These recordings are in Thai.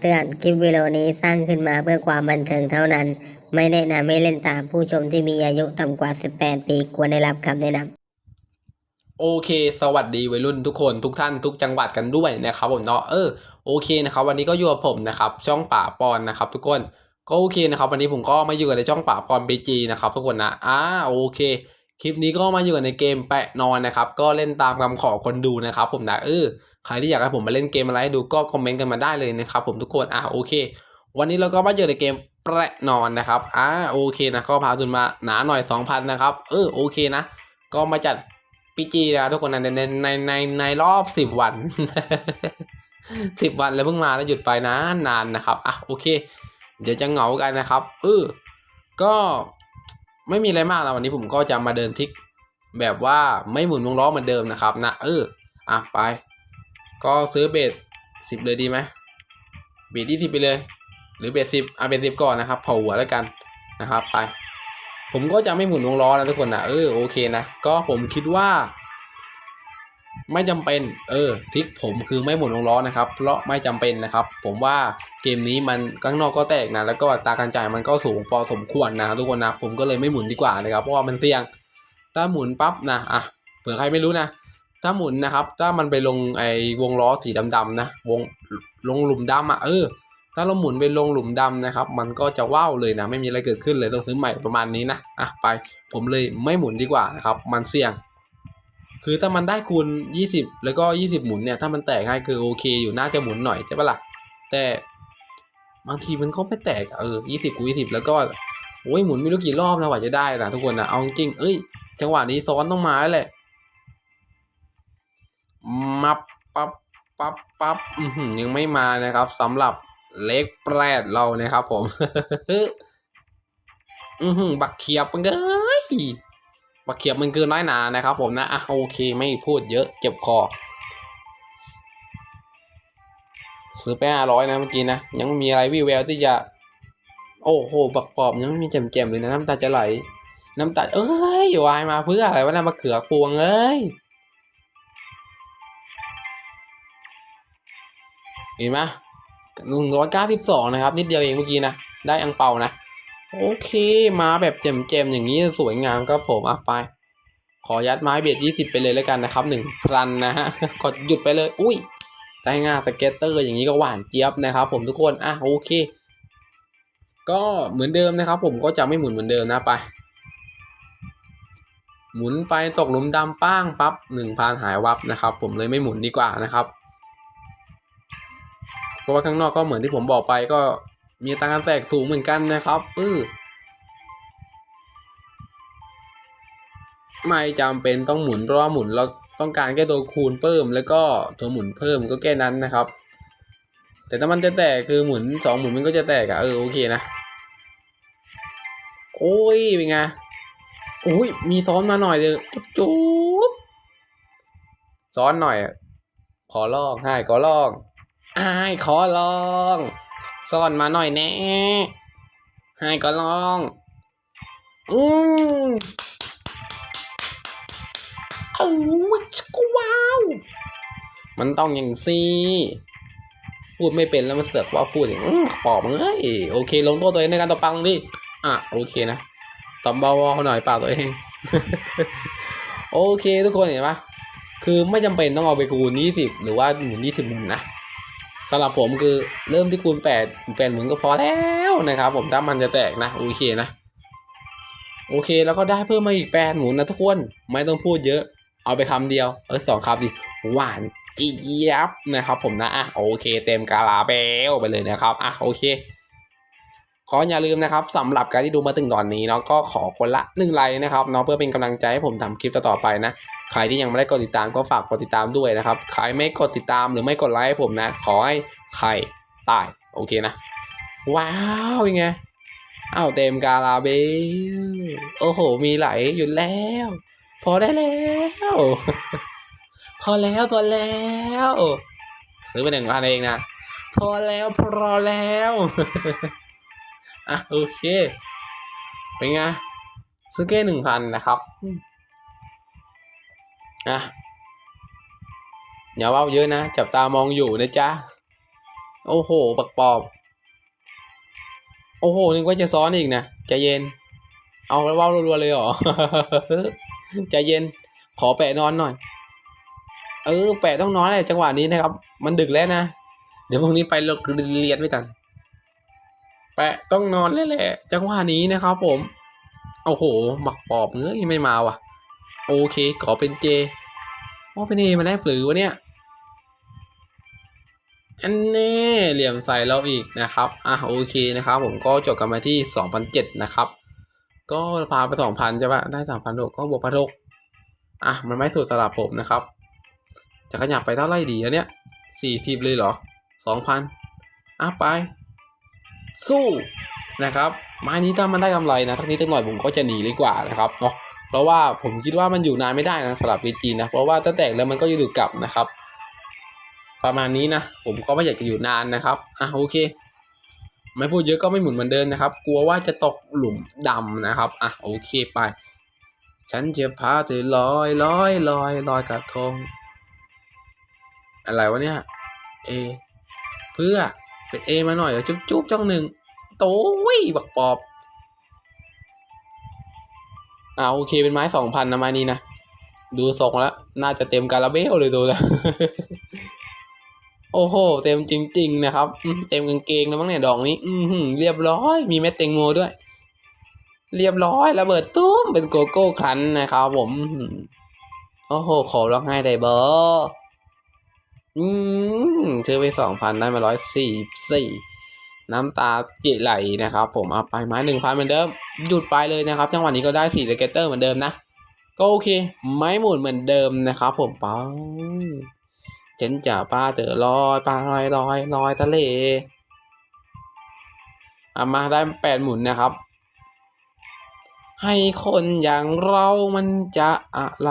คำเตือน คลิปวิดีโอนี้สร้างขึ้นมาเพื่อความบันเทิงเท่านั้น ไม่แนะนำให้เล่นตามผู้ชมที่มีอายุต่ำกว่า 18 ปีควรได้รับคำแนะนำโอเค สวัสดีวัยรุ่นทุกคนทุกท่านทุกจังหวัดกันด้วยนะครับผมเนาะเออโอเคนะครับวันนี้ก็อยู่กับผมนะครับช่องป่าปอนนะครับทุกคนก็โอเคนะครับวันนี้ผมก็มาอยู่กันในช่องป่าปอนบีจีนะครับทุกคนนะอ่าโอเคคลิปนี้ก็มาอยู่กันในเกมแปะนอนนะครับก็เล่นตามคำขอคนดูนะครับผมนะเออ ใครที่อยากให้ผมมาเล่นเกมอะไรให้ดูก็คอมเมนต์กันมาได้เลยนะครับผมทุกคนอ่าโอเค วันนี้เราก็มาอยู่ในเกมแปะนอนนะครับอ่าโอเคนะก็พาทุนมาหนาหน่อย 2,000นะครับเออโอเคนะ ก็มาจัดพีจีนะทุกคนในในในในในรอบสิบวันสิบวันแล้วเพิ่งมาแล้วหยุดไปนะนานนะครับอะโอเค เดี๋ยวจะเหงากันนะครับเออก็ไม่มีอะไรมากแล้ววันนี้ผมก็จะมาเดินทิกแบบว่าไม่หมุนวงล้อเหมือนเดิมนะครับนะเอออะไป ก็ซื้อเบสสิบเลยดีไหมเบสที่สิบไปเลย หรือเบสสิบอะเบสสิบก่อนนะครับเผาหัวแล้วกันนะครับไป ผมก็จะไม่หมุนวงล้อนะทุกคนนะเออโอเคนะ ก็ผมคิดว่า ไม่จำเป็น เออทิกผมคือไม่หมุนวงล้อนะครับ เพราะไม่จำเป็นนะครับ ผมว่าเกมนี้มันข้างนอกก็แตกนะแล้วก็ตาการจ่ายมันก็สูงพอสมควรนะทุกคนนะผมก็เลยไม่หมุนดีกว่านะครับเพราะว่ามันเสี่ยง ถ้าหมุนปั๊บนะอะเผื่อใครไม่รู้นะ ถ้าหมุนนะครับ ถ้ามันไปลงไอ้วงล้อสีดำๆนะ วงลงหลุมดำอะเออ ถ้าเราหมุนไปลงหลุมดำนะครับ มันก็จะว่าวเลยนะ ไม่มีอะไรเกิดขึ้นเลยต้องซื้อใหม่ประมาณนี้นะ อะไป ผมเลยไม่หมุนดีกว่านะครับ มันเสี่ยง คือถ้ามันได้คูณ 20 แล้วก็ 20 หมุนเนี่ย ถ้ามันแตกให้คือโอเค อยู่น่าจะหมุนหน่อยใช่ปะล่ะ แต่บางทีมันก็ไม่แตกอะเออ 20คูณ20 แล้วก็โอ้ยหมุนไม่รู้กี่รอบนะกว่าจะได้นะทุกคนนะเอาจริงเอ้ย จังหวะนี้ซ้อนต้องมาแล้วแหละ มับปั๊บปั๊บปั๊บยังไม่มานะครับสำหรับเล็กแปดเรานะครับ ผมอือหือบักเขียบมันเอ้ยบักเขียบมันเกินน้อยหนานะครับ ผมนะอะโอเคไม่พูดเยอะเจ็บคอ ซื้อไปห้าร้อยนะเมื่อกี้นะ ยังไม่มีอะไรวิวแววที่จะ โอ้โห บักปอบยังไม่มีแจ่มๆเลยนะน้ำตาจะไหล น้ำตาเอ้ยวายมาเพื่ออะไรวะนะมะเขือพวงเอ้ย เห็นไหมหนึ่งร้อยเก้าสิบสองนะครับ นิดเดียวเองเมื่อกี้นะ ได้อังเปานะ โอเค มาแบบเจมๆอย่างนี้สวยงามครับผมอะไป ขอยัดไม้เบียดยี่สิบไปเลยแล้วกันนะครับหนึ่งพันนะฮะกดหยุดไปเลย อุ้ยได้งาสเก็ตเตอร์อย่างนี้ก็หวานเจี๊ยบนะครับ ผมทุกคนอะโอเค ก็เหมือนเดิมนะครับ ผมก็จะไม่หมุนเหมือนเดิมนะไป หมุนไปตกหลุมดำป้างปั๊บหนึ่งพันหายวับนะครับ ผมเลยไม่หมุนดีกว่านะครับ ราะว่าข้างนอกก็เหมือนที่ผมบอกไปก็มีอัตาการแตกสูงเหมือนกันนะครับเออไม่จำเป็นต้องหมุนเพราะว่าหมุนเราต้องการแค่ตัวคูณเพิ่ม แล้วก็ตัวหมุนเพิ่มก็แค่นั้นนะครับ แต่ถ้ามันจะแตกคือหมุนสองหมุนมันก็จะแตกอะเออโอเคนะโอ้ยเป็นไงโอ้ยมีซ้อนมาหน่อยเลยจุ๊บจุ๊บซ้อนหน่อยขอลองให้ขอลอง อายขอลองซ่อนมาหน่อยแน่ให้ก็ลองอืมเอาชักว้าว มันต้องอย่างซี่พูดไม่เป็นแล้วมันเสือกว่าพูดอย่างอื้อปอบมึงเอ้ยโอเค ลงโทษตัวเองในการตบปังดิอะโอเคนะตบเบาๆหน่อยเปล่าตัวเอง โอเคทุกคนเห็นปะคือไม่จำเป็นต้องเอาไปคูณยี่สิบหรือว่าหมุนยี่สิบหมุนนะ สำหรับผมคือเริ่มที่คูณแปดแปดหมุนก็พอแล้วนะครับผมถ้ามันจะแตกนะโอเคนะ โอเคแล้วก็ได้เพิ่มมาอีกแปดหมุนนะทุกคนไม่ต้องพูดเยอะ เอาไปคำเดียว เออสองคำดิหวานจี๊ยบนะครับผมนะอะโอเค เต็มกาลาเบลไปเลยนะครับอะโอเคขออย่าลืมนะครับสำหรับการที่ดูมาถึงตอนนี้เนาะก็ขอคนละหนึ่งไลค์นะครับเนาะเพื่อเป็นกำลังใจให้ผมทำคลิปต่อๆไปนะ ใครที่ยังไม่ได้กดติดตามก็ฝากกดติดตามด้วยนะครับ ใครไม่กดติดตามหรือไม่กดไลค์ผมนะ ขอให้ใครตาย โอเคนะ ว้าวยังไงอ้าวเต็มกาลาเบลโอ้โห มีไหลอยู่แล้ว พอได้แล้ว พอแล้วพอแล้วซื้อไปหนึ่งพันเองนะ พอแล้วพอแล้วอะโอเค เป็นไงซื้อแค่หนึ่งพันนะครับ อะอย่าเว่าเยอะนะ จับตามองอยู่นะจ๊ะ โอ้โหบักปอบ โอ้โห นึกว่าจะซ้อนอีกนะใจเย็น เอาแล้วว่าวรัวๆเลยเหรอใจเย็น ขอแปะนอนหน่อย เออ แปะต้องนอนแหละจังหวะนี้นะครับ มันดึกแล้วนะ เดี๋ยวพรุ่งนี้ไปเรียนไม่ทัน แปะต้องนอนแล้วแหละ จังหวะนี้นะครับผม โอ้โห บักปอบเอ้อยไม่มาว่ะ โอเคขอเป็นเจโอ้เป็นเอมาได้หรือวะเนี่ย อันแน่เหลี่ยมใส่เราอีกนะครับ อะโอเคนะครับ ผมก็จบกันมาที่ 2,007นะครับ ก็พาไป 2,000ใช่ปะได้3,006ก็บวกพันหกอะมันไม่สุดสำหรับผมนะครับ จะขยับไปเท่าไหร่ดีอะเนี่ย40เลยเหรอ 2,000อะไป สู้นะครับม้นี้ถ้ามันได้กำไรนะทักนี้ตั้งหน่อยผมก็จะหนีเลยกว่านะครับเนาะ เพราะว่าผมคิดว่ามันอยู่นานไม่ได้นะสำหรับ VG นะ เพราะว่าถ้าแตกแล้วมันก็จะดูกลับนะครับ ประมาณนี้นะ ผมก็ไม่อยากจะอยู่นานนะครับอะโอเค ไม่พูดเยอะก็ไม่หมุนเหมือนเดิมนะครับ กลัวว่าจะตกหลุมดำนะครับอะโอเคไป ฉันจะพาเธอลอยลอยลอยลอยกระทง อะไรวะเนี่ยเอ เพื่อเป็นเอมาหน่อยเดี๋ยวจุ๊บจุ๊บจ้องหนึ่งโต้ยบักปอบ อ่าโอเคเป็นไม้สองพันนะไม้นี้นะ ดูทรงแล้ว น่าจะเต็มการาเบลเลยดูแล้ว โอ้โห เต็มจริง ๆ นะครับ เต็มกางเกงแล้วมั้งเนี่ยดอกนี้ อืเรียบร้อย มีเม็ดแตงโมด้วย เรียบร้อยระเบิดตุ้มเป็นโกโก้ครันนะครับผม โอ้โห ขอร้องไห้ได้เบอร์อืมซื้อไปสองพันได้มาร้อยสี่สี่ น้ำตาจิไหลนะครับ ผมเอาไปไม้หนึ่งพันเหมือนเดิม หยุดไปเลยนะครับ จังหวะนี้ก็ได้สี่เลเกเตอร์เหมือนเดิมนะ ก็โอเค ไม้หมุนเหมือนเดิมนะครับผมไปฉันจะปลาเตอลอยปลาลอยลอยลอยทะเลเอามาได้แปดหมุนนะครับ ให้คนอย่างเรามันจะอะไร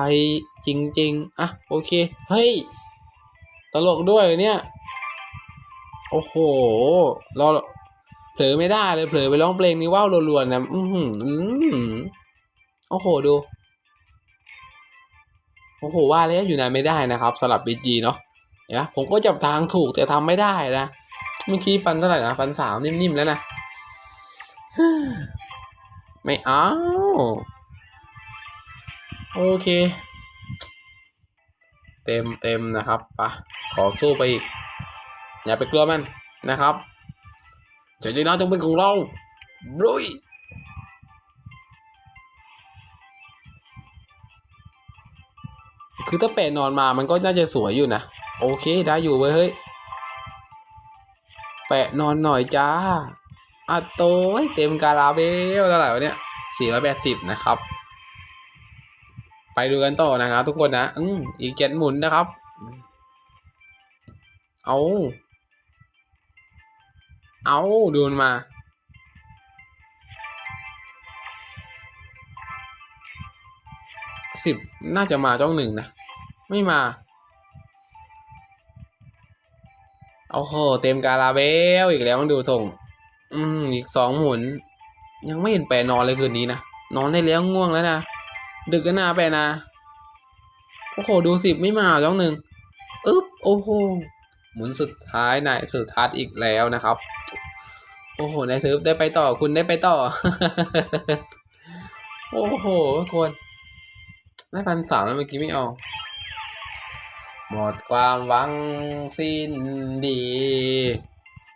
จริง ๆ อะ โอเค เฮ้ย ตลกด้วยเหรอเนี่ย โอ้โห เราเผลอไม่ได้เลยเผลอไปร้องเพลงนี้ว่าวรัวๆนะอือหืออื้อหือโอ้โหดู โอ้โหว่าแล้วอยู่นานไม่ได้นะครับสำหรับบีจีเนาะเห็นปะผมก็จับทางถูกแต่ทำไม่ได้นะ เมื่อกี้ปันเท่าไหร่นะปันสามนิ่มๆแล้วนะ ไม่เอาโอเค เต็มเต็มนะครับปะขอสู้ไปอีก อย่าไปกลัวมันนะครับเฉยๆนะต้องเป็นของเราลุยคือถ้าเป็ดนอนมามันก็น่าจะสวยอยู่นะ โอเคได้อยู่เว้ยเฮ้ยแปะนอนหน่อยจ้าอะโต้เต็มกาลาเบลเท่าไหร่วะเนี่ยสี่ร้อยแปดสิบนะครับ ไปดูกันต่อนะครับทุกคนนะ อืมอีกเจ็ดหมุนนะครับ เอา เอาดูมันมาสิบน่าจะมาต้องหนึ่งนะ ไม่มา โอ้โห เต็มกาลาเบลอีกแล้วมันดูส่ง อืมอีกสองหมุน ยังไม่เห็นแปรนอนเลยคืนนี้นะ นอนได้แล้วง่วงแล้วนะ ดึกก็นาแปรนะ โอ้โห ดูสิบไม่มาจ้องหนึ่งอึ๊บ โอ้โห หมุนสุดท้ายนายสุดทัศน์อีกแล้วนะครับ โอ้โหนายทึบได้ไปต่อคุณได้ไปต่อ โอ้โหควรได้พันสามแล้วเมื่อกี้ไม่เอา หมดความหวังสิ้นดี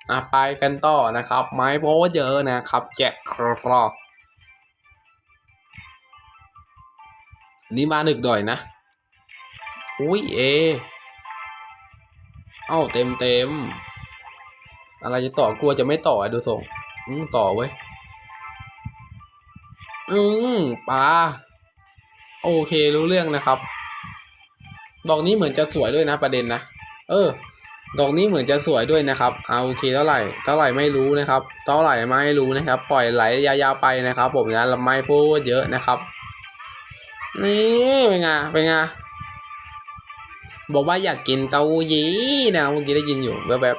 อะไปกันต่อนะครับ ไม้โพเยอะนะครับ แจ็ครอนี่มาหนึกด่อยนะ อุ้ยเอ เอ้าเต็มเต็ม อะไรจะต่อกลัวจะไม่ต่ออะดูส่งอืมต่อเว้ยอืมปลาโอเครู้เรื่องนะครับ ดอกนี้เหมือนจะสวยด้วยนะประเด็นนะเออ ดอกนี้เหมือนจะสวยด้วยนะครับเอาโอเคเท่าไหร่เท่าไหร่ไม่รู้นะครับ เท่าไหร่ไม่รู้นะครับ ปล่อยไหลยาวๆไปนะครับ ผมนะเราไม่พูดเยอะนะครับนี่เป็นไงเป็นไงบอกว่าอยากกินเต้ายี้นะเมื่อกี้ได้ยินอยู่แบบแบบ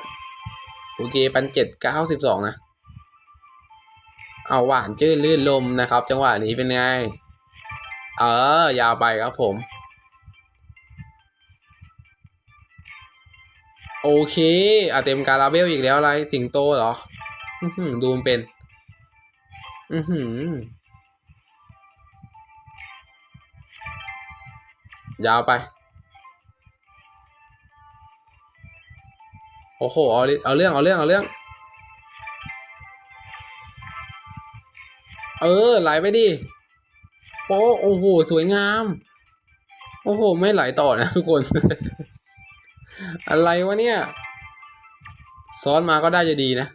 โอเคพันเจ็ดเก้าสิบสองนะ เอาหวานจื้นลื่นลมนะครับ จังหวะนี้เป็นไง เออ ยาวไปครับผม โอเคอะเต็มการาเบลอีกแล้วอะไร สิงโตเหรออื้อหือดูมันเป็น อือหือยาวไป โอ้โหเอาเอาเรื่องเอาเรื่องเอาเรื่อง เออไหลไปดิโป๊ะโอ้โหสวยงาม โอ้โหไม่ไหลต่อนะทุกคน อะไรวะเนี่ยซ้อนมาก็ได้จะดีนะ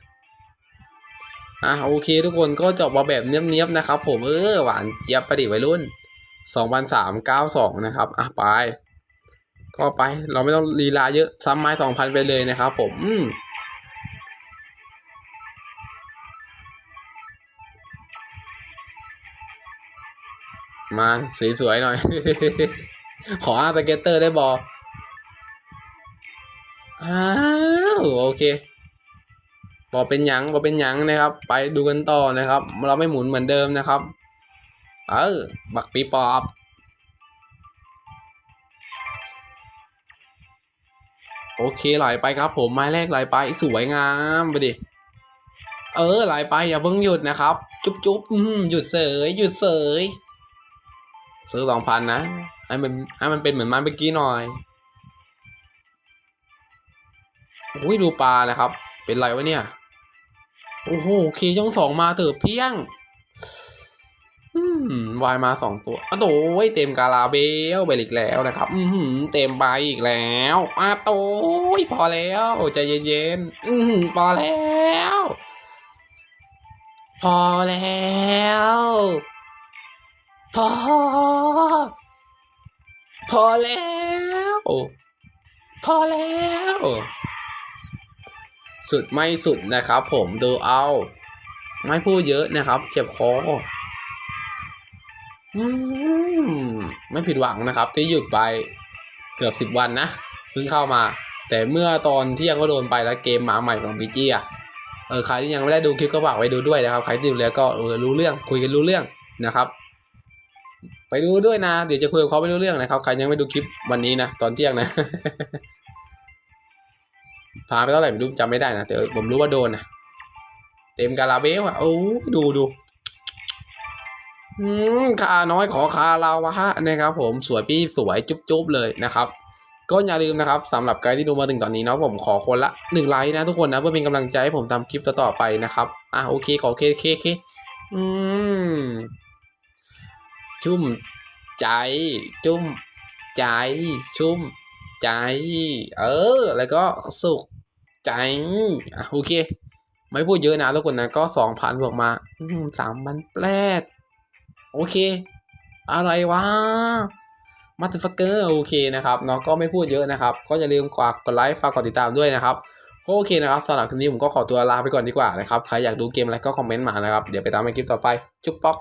อะโอเคทุกคนก็จบมาแบบเนี้ยบๆนะครับ ผมเออหวานเจี๊ยบประดิวัยรุ่นสองพันสามเก้าสองนะครับ อะไป ก็ไป เราไม่ต้องลีลาเยอะซ้ำไม้สองพันไปเลยนะครับผมมาสวยๆหน่อย ขออาร์สเก็ตเตอร์ได้บออ้าวโอเคบอเป็นหยังบอเป็นหยังนะครับ ไปดูกันต่อนะครับ เราไม่หมุนเหมือนเดิมนะครับ เออ บักปีปอบ โอเคไหลไปครับผมไม้แรกไหลไปสวยงามไปดิเออไหลไปอย่าเพิ่งหยุดนะครับ จุ๊บจุ๊บหยุดเสยหยุดเสยซื้อสองพันนะให้มันให้มันเป็นเหมือนไม้เมื่อกี้หน่อยอุ้ยดูปลานะครับ เป็นไรวะเนี่ย โอ้โหโอเคช่องสองมาเถอะเพียง อืมวายมาสองตัวอ้าวโต้ยเต็มกาลาเบลไปอีกแล้วนะครับ อือหือเต็มใบอีกแล้วอ้าโต้ยพอแล้วใจเย็นๆอือหือพอแล้ว พอแล้วพอพอแล้วพอแล้ว สุดไม่สุดนะครับผมดูเอา ไม่พูดเยอะนะครับ เจ็บคอ ไม่ผิดหวังนะครับ ที่หยุดไปเกือบสิบวันนะเพิ่งเข้ามา แต่เมื่อตอนเที่ยงก็โดนไปแล้วเกมหมาใหม่ของพีจีอะเออใครที่ยังไม่ได้ดูคลิปก็ฝากไว้ดูด้วยนะครับใครที่ดูแล้วก็เออรู้เรื่องคุยกันรู้เรื่องนะครับ ไปดูด้วยนะ เดี๋ยวจะคุยกับเขาไม่รู้เรื่องนะครับใครยังไม่ดูคลิปวันนี้นะตอนเที่ยงนะพาไปเท่าไหร่ไม่รู้จำไม่ได้นะแต่ผมรู้ว่าโดนนะเต็มกาลาเบลอะโอ้ดูดู อืมคาน้อยขอคาลาวะนะครับผมสวยพี่สวยจุ๊บๆเลยนะครับ ก็อย่าลืมนะครับสำหรับใครที่ดูมาถึงตอนนี้เนาะผมขอคนละหนึ่งไลค์นะทุกคนนะเพื่อเป็นกำลังใจให้ผมทำคลิปต่อๆไปนะครับอะโอเคขอเคเคเคอืมชุ่มใจ จุ้มใจ ชุ่มใจ เออ แล้วก็สุขใจอะโอเค ไม่พูดเยอะนะทุกคนนะก็สองพันบวกมาสามพันแปด โอเค อะไรวะมาสเตอร์ฟักเกอร์โอเคนะครับเนาะก็ไม่พูดเยอะนะครับ ก็อย่าลืมฝากกดไลค์ฝากกดติดตามด้วยนะครับก็โอเคนะครับสำหรับคลิปนี้ผมก็ขอตัวลาไปก่อนดีกว่านะครับใครอยากดูเกมอะไรก็คอมเมนต์มานะครับ เดี๋ยวไปตามในคลิปต่อไป จุ๊บป๊อก